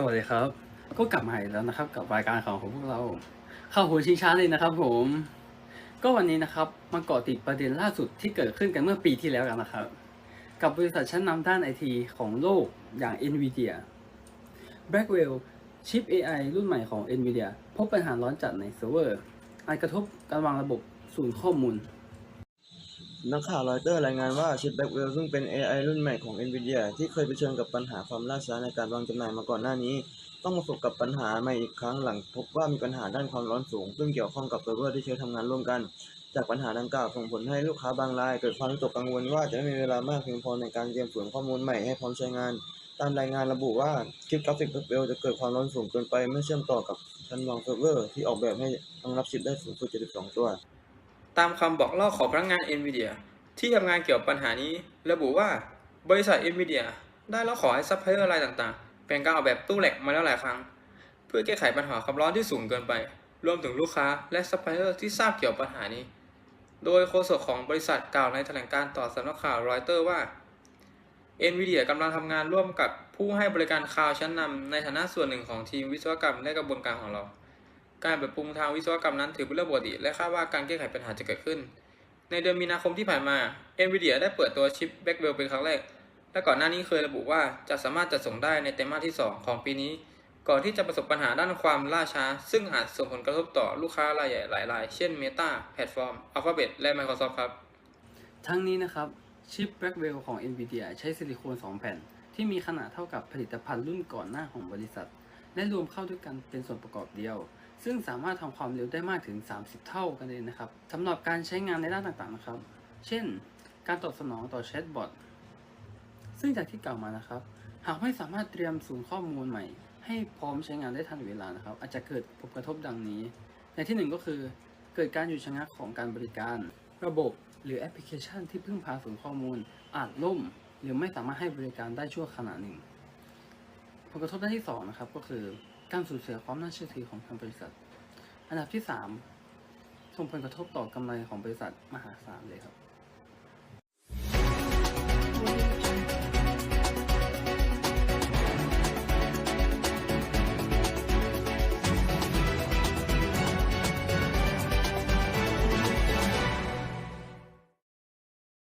สวัสดีครับ ก็กลับมาอีกแล้วนะครับ กับรายการของของพวกเรา เข้าหัวชิงช้าเลยนะครับ ผม ก็วันนี้นะครับมาเกาะติดประเด็นล่าสุดที่เกิดขึ้นกันเมื่อปีที่แล้วกันนะครับ กับบริษัทชั้นนำด้านไอทีของโลกอย่าง NVIDIA Blackwell ชิป AI รุ่นใหม่ของ NVIDIA พบปัญหาร้อนจัดในเซิร์ฟเวอร์อาจกระทบการวางระบบศูนย์ข้อมูล นักข่าวรอยเตอร์รายงานว่าชิปแบ็กเวลซึ่งเป็น AI รุ่นใหม่ของ NVIDIA ที่เคยเผชิญกับปัญหาความล่าช้าในการวางจำหน่ายมาก่อนหน้านี้ ต้องประสบกับปัญหาใหม่อีกครั้งหลังพบว่ามีปัญหาด้านความร้อนสูง ซึ่งเกี่ยวข้องกับเซิร์ฟเวอร์ที่ใช้ทำงานร่วมกัน จากปัญหาดังกล่าวส่งผลให้ลูกค้าบางราย เกิดความตกกังวลว่าจะไม่มีเวลามากเพียงพอในการเตรียมศูนข้อมูลใหม่ให้พร้อมใช้งาน ตามรายงานระบุว่าชิปกราฟิกแบ็กเวลจะเกิดความร้อนสูงเกินไปเมื่อเชื่อมต่อกับชั้นวางเซิร์ฟเวอร์ที่ออกแบบให้รองรับชิปได้สูงสุด 72 ตัว ตามคำบอกเล่าของพนักงาน NVIDIA ที่ทำงานเกี่ยวกับปัญหานี้ ระบุว่าบริษัท NVIDIA ได้ร้องขอให้ซัพพลายเออร์รายต่างๆเป็นการออกแบบตู้แหลกมาแล้วหลายครั้ง เพื่อแก้ไขปัญหาความร้อนที่สูงเกินไป รวมถึงลูกค้าและซัพพลายเออร์ที่ทราบเกี่ยวกับปัญหานี้ โดยโฆษกของบริษัทกล่าวในแถลงการ์ต่อสำนักข่าวรอยเตอร์ว่า NVIDIA กำลังทำงานร่วมกับผู้ให้บริการคลาวด์ชั้นนำในฐานะส่วนหนึ่งของทีมวิศวกรรมและกระบวนการของเรา การปรับปรุงทางวิศวกรรมนั้นถือเป็นเรื่องปกติ และคาดว่าการแก้ไขปัญหาจะเกิดขึ้น ในเดือนมีนาคมที่ผ่านมา NVIDIA ได้เปิดตัวชิป Blackwell เป็นครั้งแรก และก่อนหน้านี้เคยระบุว่าจะสามารถจัดส่งได้ในไตรมาสที่ 2 ของปีนี้ ก่อนที่จะประสบปัญหาด้านความล่าช้า ซึ่งอาจส่งผลกระทบต่อลูกค้ารายใหญ่หลายราย เช่น Meta, Platform, Alphabet และ Microsoft ครับ ทั้งนี้นะครับชิป Blackwell ของ NVIDIA ใช้ซิลิโคน2 แผ่น ที่มีขนาดเท่ากับผลิตภัณฑ์รุ่นก่อนหน้าของบริษัท และรวมเข้าด้วยกันเป็นส่วนประกอบเดียว ซึ่งสามารถทำความเร็วได้มากถึง 30 เท่ากันเลยนะครับสำหรับการใช้งานในด้านต่างๆนะครับ เช่น การตอบสนองต่อแชทบอทซึ่งจากที่กล่าวมานะครับ หากไม่สามารถเตรียมศูนย์ข้อมูลใหม่ ให้พร้อมใช้งานได้ทันเวลานะครับ อาจจะเกิดผลกระทบดังนี้ ในที่หนึ่งก็คือ เกิดการหยุดชะงักของการบริการ ระบบหรือแอปพลิเคชันที่พึ่งพาศูนย์ข้อมูล อาจล่ม หรือไม่สามารถให้บริการได้ชั่วขณะหนึ่ง ผลกระทบด้านที่สองนะครับก็คือ การสูญเสียความน่าเชื่อถือของทางบริษัท อันดับที่สามส่งผลกระทบต่อกำไรของบริษัทมหาศาลเลยครับ